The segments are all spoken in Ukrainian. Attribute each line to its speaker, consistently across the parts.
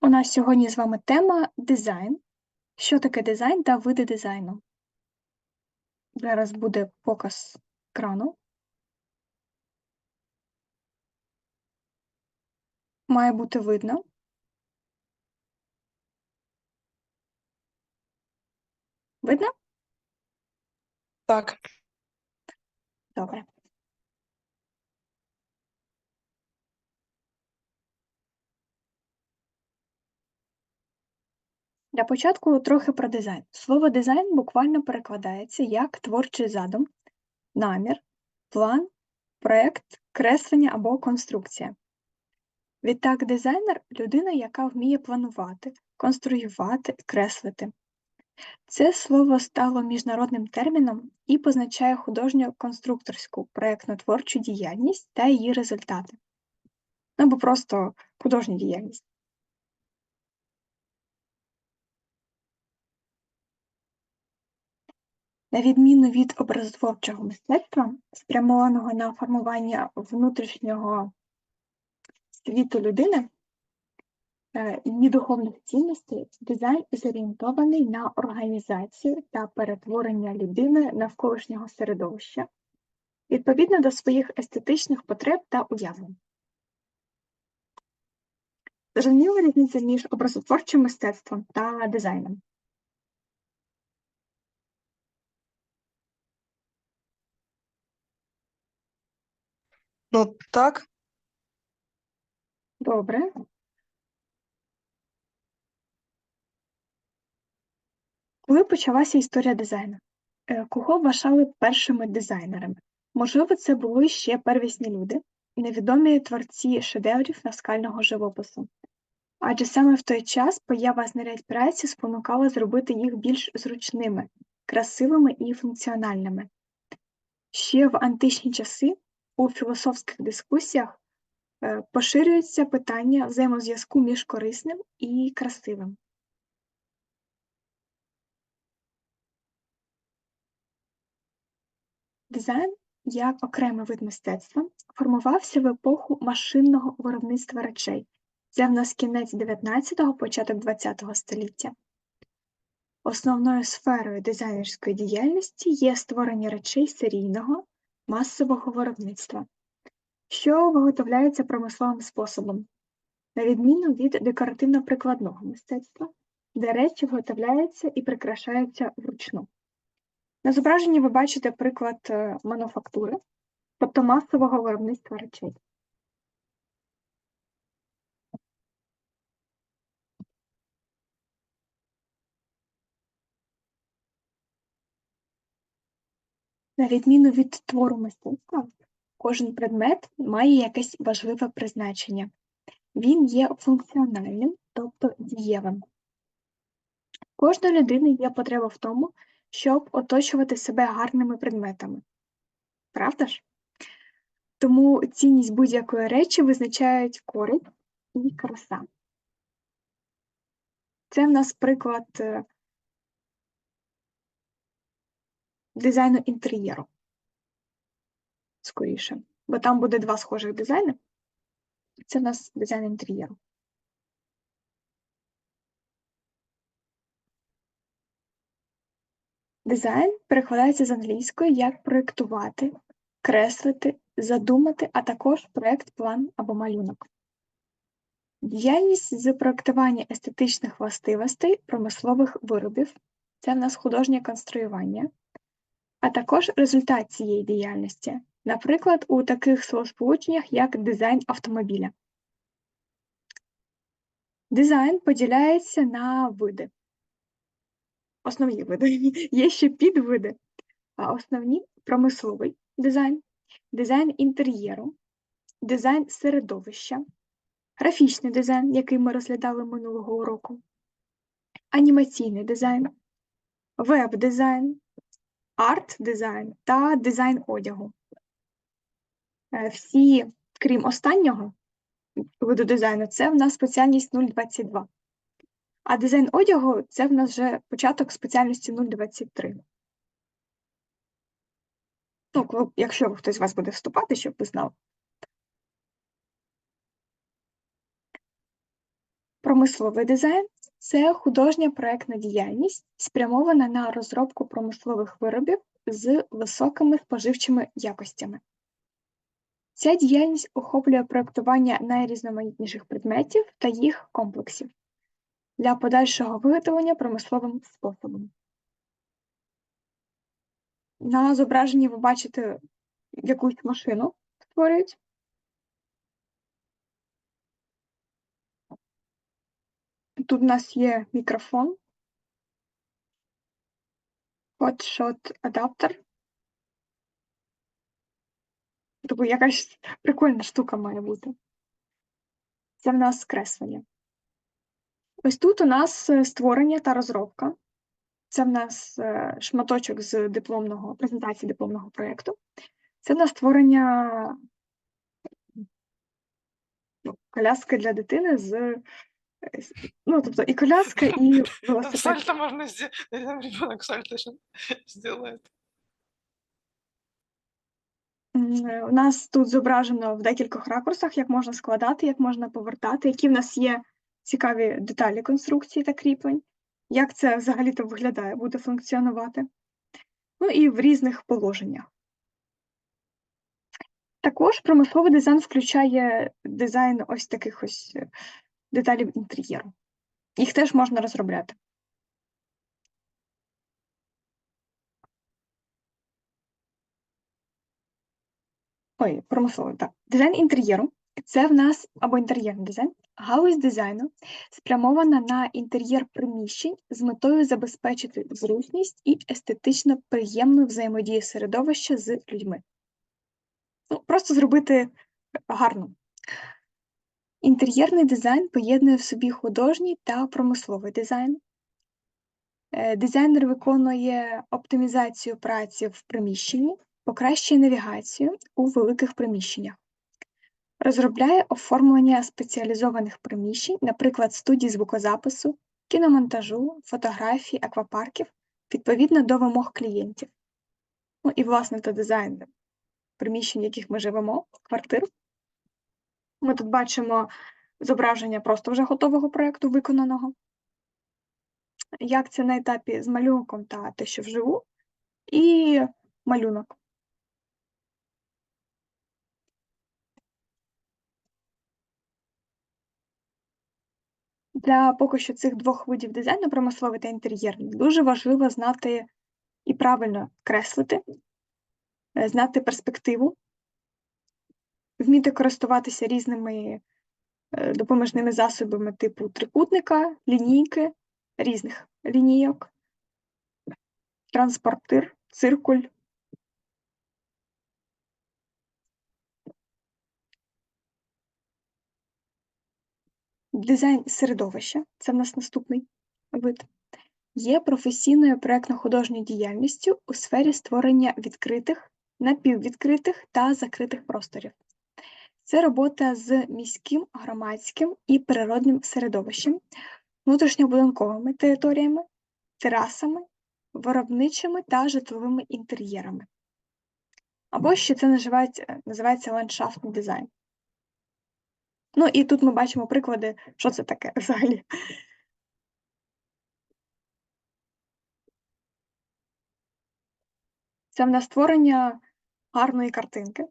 Speaker 1: У нас сьогодні з вами тема дизайн. Що таке дизайн та види дизайну? Зараз буде показ екрану. Має бути видно. Видно?
Speaker 2: Так,
Speaker 1: Добре. Для початку трохи про дизайн. Слово дизайн буквально перекладається як творчий задум, намір, план, проект, креслення або конструкція. Відтак, дизайнер людина, яка вміє планувати, конструювати, креслити. Це слово стало міжнародним терміном і позначає художньо-конструкторську проєктно-творчу діяльність та її результати. Ну, або просто художню діяльність. На відміну від образотворчого мистецтва, спрямованого на формування внутрішнього світу людини, е, її духовних цінностей, дизайн зорієнтований на організацію та перетворення людини навколишнього середовища відповідно до своїх естетичних потреб та уявлень. Зрозуміла різниця між образотворчим мистецтвом та дизайном.
Speaker 2: Ну так,
Speaker 1: Добре. Коли почалася історія дизайну? Е, Кого вважали першими дизайнерами? Можливо, це були ще первісні люди, невідомі творці шедеврів наскального живопису. Адже саме в той час поява знарядь праці спонукала зробити їх більш зручними, красивими і функціональними. Ще в античні часи у філософських дискусіях е, поширюється питання взаємозв'язку між корисним і красивим. Дизайн, як окремий вид мистецтва, формувався в епоху машинного виробництва речей. Це в нас кінець 19-го, початок 20-го століття. Основною сферою дизайнерської діяльності є створення речей серійного, масового виробництва, що виготовляється промисловим способом, на відміну від декоративно-прикладного мистецтва, де речі виготовляються і прикрашаються вручну. На зображенні ви бачите приклад е, мануфактури, тобто масового виробництва речей. На відміну від твору мистецтва, кожен предмет має якесь важливе призначення. Він є функціональним, тобто дієвим. Кожної людини є потреба в тому, щоб оточувати себе гарними предметами. Правда ж? Тому цінність будь-якої речі визначають користь і краса. Це в нас приклад е, дизайну інтер'єру. Скоріше. Бо там буде два схожих дизайни. Це в нас дизайн інтер'єру. Дизайн перекладається з англійської як проєктувати, креслити, задумати, а також проєкт, план або малюнок. Діяльність з проєктування естетичних властивостей промислових виробів це в нас художнє конструювання, а також результат цієї діяльності, наприклад, у таких словосполученнях, як дизайн автомобіля. Дизайн поділяється на види. Основні види. Є ще підвиди. А основні промисловий дизайн, дизайн інтер'єру, дизайн середовища, графічний дизайн, який ми розглядали минулого уроку, анімаційний дизайн, веб-дизайн, арт-дизайн та дизайн одягу. Е, Всі, крім останнього виду дизайну, це в нас спеціальність 022. А дизайн одягу це в нас вже початок спеціальності 023. Ну, якщо хтось з вас буде вступати, щоб ви знали. Промисловий дизайн це художня проектна діяльність, спрямована на розробку промислових виробів з високими споживчими якостями. Ця діяльність охоплює проектування найрізноманітніших предметів та їх комплексів для подальшого виготовлення промисловим способом. На зображенні ви бачите якусь машину створюють. Тут у нас є мікрофон, hotshot адаптер. Тобто якась прикольна штука має бути. Це в нас креслення. Ось тут у нас е, створення та розробка. Це в нас е, шматочок з дипломного презентації дипломного проєкту. Це в нас створення ну, коляски для дитини з. Е, Ну, тобто і коляска, і велосипед.
Speaker 2: сальто можно сделать. Ребенок сальто сделает.
Speaker 1: Е, У нас тут зображено в декількох ракурсах, як можна складати, як можна повертати, які в нас є цікаві деталі конструкції та кріплень, як це взагалі-то виглядає, буде функціонувати. Ну і в різних положеннях. Також промисловий дизайн включає дизайн ось таких ось деталів інтер'єру. Їх теж можна розробляти. Ой, промисловий, так. Дизайн інтер'єру це в нас або інтер'єрний дизайн, галузь дизайну спрямована на інтер'єр приміщень з метою забезпечити зручність і естетично приємну взаємодію середовища з людьми. Ну, просто зробити гарно. Інтер'єрний дизайн поєднує в собі художній та промисловий дизайн. Е, Дизайнер виконує оптимізацію праці в приміщенні, покращує навігацію у великих приміщеннях. Розробляє оформлення спеціалізованих приміщень, наприклад, студій звукозапису, кіномонтажу, фотографії, аквапарків, відповідно до вимог клієнтів. Ну і, власне, то дизайн приміщень, в яких ми живемо, квартир. Ми тут бачимо зображення просто вже готового проєкту виконаного. Як це на етапі з малюнком та те, що вживу, і малюнок. Для поки що цих двох видів дизайну, промисловий та інтер'єрний, дуже важливо знати і правильно креслити, е, знати перспективу, вміти користуватися різними е, допоміжними засобами типу трикутника, лінійки, різних лінійок, транспортир, циркуль. Дизайн середовища це в нас наступний вид. Є професійною проектно-художньою діяльністю у сфері створення відкритих, напіввідкритих та закритих просторів. Це робота з міським, громадським і природним середовищем, внутрішньобудинковими територіями, терасами, виробничими та житловими інтер'єрами. Або ще це називається, називається ландшафтний дизайн. Ну і тут ми бачимо приклади, що це таке взагалі. Це в нас створення гарної картинки,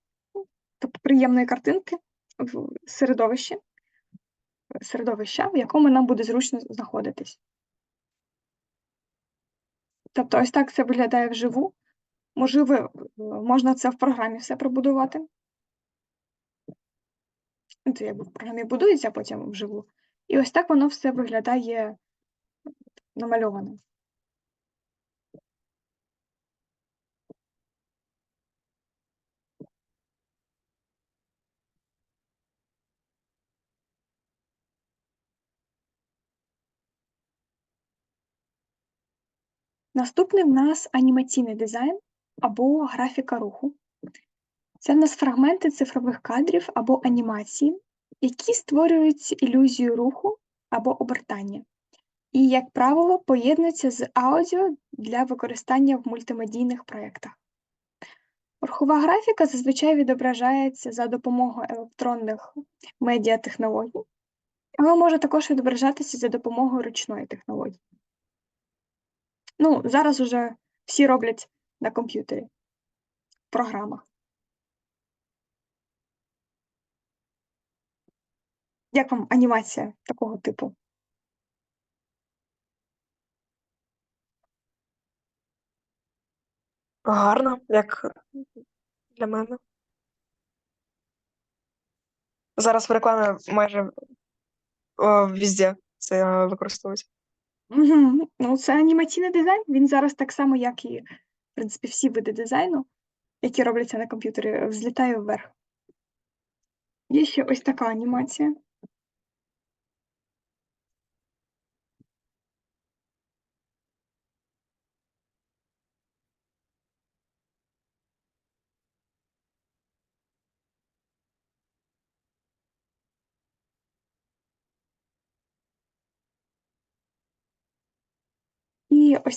Speaker 1: приємної картинки в середовищі, середовища, в якому нам буде зручно знаходитись. Тобто, ось так це виглядає вживу. Можливо, е, можна це в програмі все пробудувати. Це якби в програмі будується, а потім вживу. І ось так воно все виглядає намальовано. Наступний в нас анімаційний дизайн або графіка руху. Це в нас фрагменти цифрових кадрів або анімації, які створюють ілюзію руху або обертання. І, як правило, поєднуються з аудіо для використання в мультимедійних проєктах. Рухова графіка зазвичай відображається за допомогою електронних медіатехнологій, Але може також відображатися за допомогою ручної технології. Ну, зараз уже всі роблять на комп'ютері, в програмах. Як вам анімація такого типу?
Speaker 3: Гарно, як для мене. Зараз в рекламі майже о, везде це використовують.
Speaker 1: Ну, це анімаційний дизайн. Він зараз так само, як і, в принципі, всі види дизайну, які робляться на комп'ютері, взлітає вверх. Є ще ось така анімація.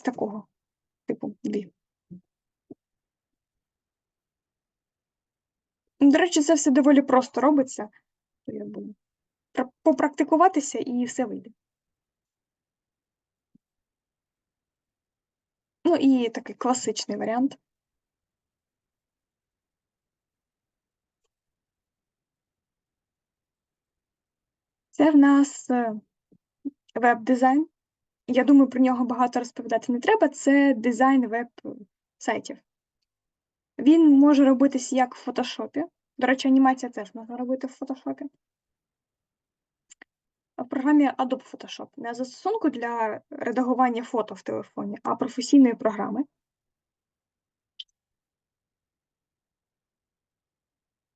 Speaker 1: І ось такого типу дві. До речі, це все доволі просто робиться. Попрактикуватися і все вийде. Ну і такий класичний варіант. Це в нас е, веб-дизайн. Я думаю, про нього багато розповідати не треба. Це дизайн веб-сайтів. Він може робитись як в фотошопі. До речі, анімація теж можна робити в фотошопі. В програмі Adobe Photoshop. Не застосунку для редагування фото в телефоні, а професійної програми.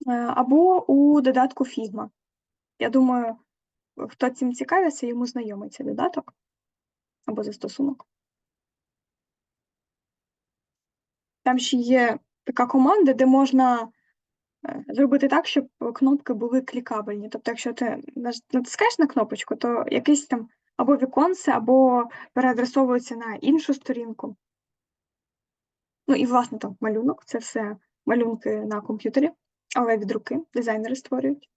Speaker 1: Е, Або у додатку Figma. Я думаю, хто цим цікавиться, йому знайомий цей додаток або застосунок. Там ще є така команда, де можна е, зробити так, щоб кнопки були клікабельні. Тобто, якщо ти натискаєш на кнопочку, то якесь там або віконце, або переадресовується на іншу сторінку. Ну і, власне, там малюнок це все малюнки на комп'ютері, але від руки дизайнери створюють.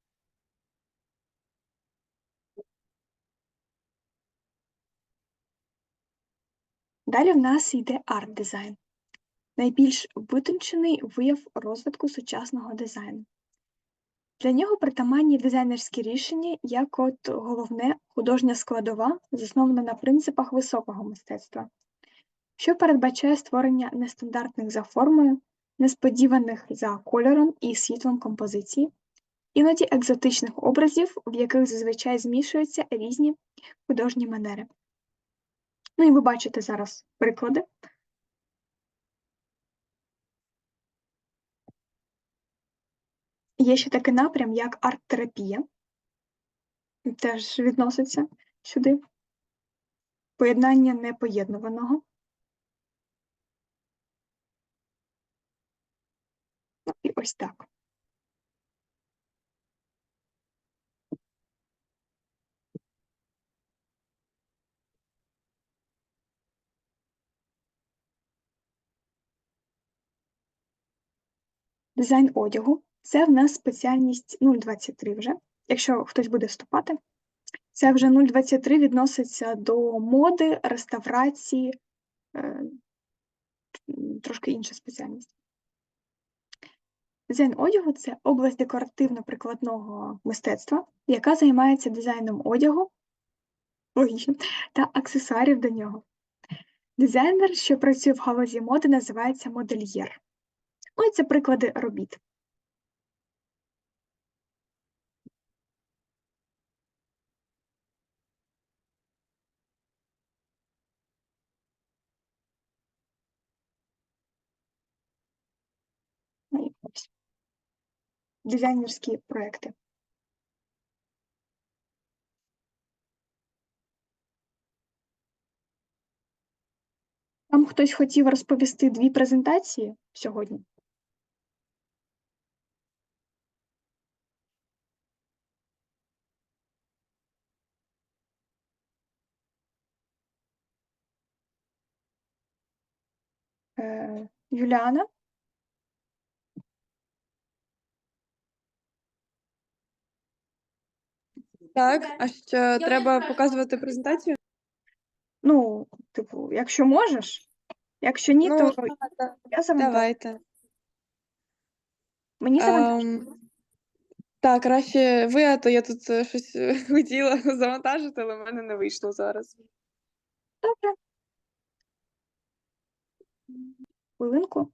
Speaker 1: Далі в нас йде арт-дизайн. Найбільш витончений вияв розвитку сучасного дизайну. Для нього притаманні дизайнерські рішення як от головне художня складова, заснована на принципах високого мистецтва, що передбачає створення нестандартних за формою, несподіваних за кольором і світлом композицій, іноді екзотичних образів, в яких зазвичай змішуються різні художні манери. Ну і ви бачите зараз приклади. Є ще такий напрям, як арт-терапія. Теж відноситься сюди. Поєднання непоєднуваного. Ну, і ось так. Дизайн одягу це в нас спеціальність 023 вже. Якщо хтось буде вступати, це вже 023 відноситься до моди, реставрації, е, трошки інша спеціальність. Дизайн одягу це область декоративно-прикладного мистецтва, яка займається дизайном одягу логічно, та аксесуарів до нього. Дизайнер, що працює в галузі моди, називається модельєр. Ось це приклади робіт. Ну. Дизайнерські проекти. Там хтось хотів розповісти дві презентації сьогодні. Юліана?
Speaker 4: Так, а що треба показувати презентацію?
Speaker 1: Ну, типу, якщо можеш, якщо ні,
Speaker 4: Ну,
Speaker 1: то я завантажу.
Speaker 4: давайте.
Speaker 1: Мені завантажити.
Speaker 4: Ем, так, краще ви, а то я тут е, щось е, хотіла завантажити, але в мене не вийшло зараз.
Speaker 1: Добре. Хвилинку.